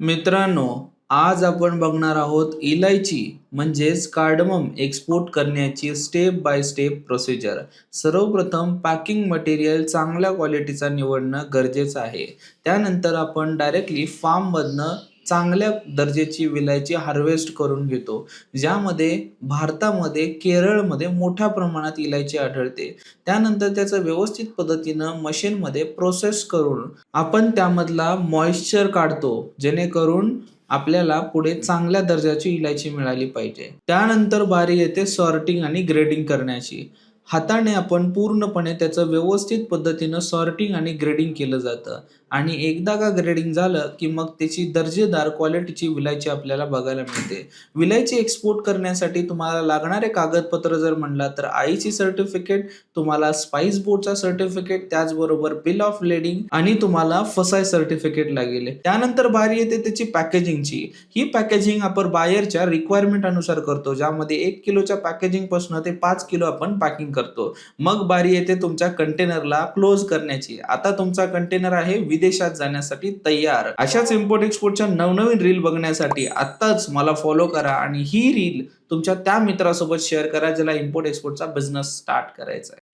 मित्रांनो आज आपण बघणार आहोत इलायची म्हणजेच कार्डमम एक्सपोर्ट करण्याची स्टेप बाय स्टेप प्रोसिजर सर्वप्रथम पॅकिंग मटेरियल चांगल्या क्वालिटीचा निवडणं गरजेचं आहे. त्यानंतर आपण डायरेक्टली फार्ममधनं चांगल्या दर्जाची विलायची हार्वेस्ट करून घेतो. ज्यामध्ये भारतामध्ये केरळमध्ये मोठ्या प्रमाणात इलायची आढळते. त्यानंतर त्याचं व्यवस्थित पद्धतीनं मशीनमध्ये प्रोसेस करून आपण त्यामधला मॉइश्चर काढतो जेणेकरून आपल्याला पुढे चांगल्या दर्जाची इलायची मिळाली पाहिजे. त्यानंतर बारी येते सॉर्टिंग आणि ग्रेडिंग करण्याची. हाताने आपण पूर्णपणे त्याचं व्यवस्थित पद्धतीनं सॉर्टिंग आणि ग्रेडिंग केलं जातं. आणि एकदा का ग्रेडिंग झालं की मग त्याची दर्जेदार क्वालिटीची विलायची आपल्याला बघायला मिळते. विलायची एक्सपोर्ट करण्यासाठी तुम्हाला लागणारे कागदपत्र जर म्हणला तर आईची सर्टिफिकेट तुम्हाला स्पाइस बोर्डचा सर्टिफिकेट त्याचबरोबर बिल ऑफ लेडिंग आणि तुम्हाला फसाय सर्टिफिकेट लागेल. त्यानंतर बारी येते त्याची पॅकेजिंगची ही पॅकेजिंग आपण बायरच्या रिक्वायरमेंट अनुसार करतो. ज्यामध्ये एक किलोच्या पॅकेजिंगपासून ते पाच किलो आपण पॅकिंग करतो. मग बारी येते तुमच्या कंटेनरला क्लोज करण्याची. आता तुमचा कंटेनर आहे विदेशात जाण्यासाठी तयार. अशाच इम्पोर्ट एक्सपोर्टच्या नवनवीन रील बघण्यासाठी आत्ताच मला फॉलो करा आणि ही रील तुमच्या त्या मित्रासोबत शेअर करा ज्याला इम्पोर्ट एक्सपोर्टचा बिझनेस स्टार्ट करायचा आहे.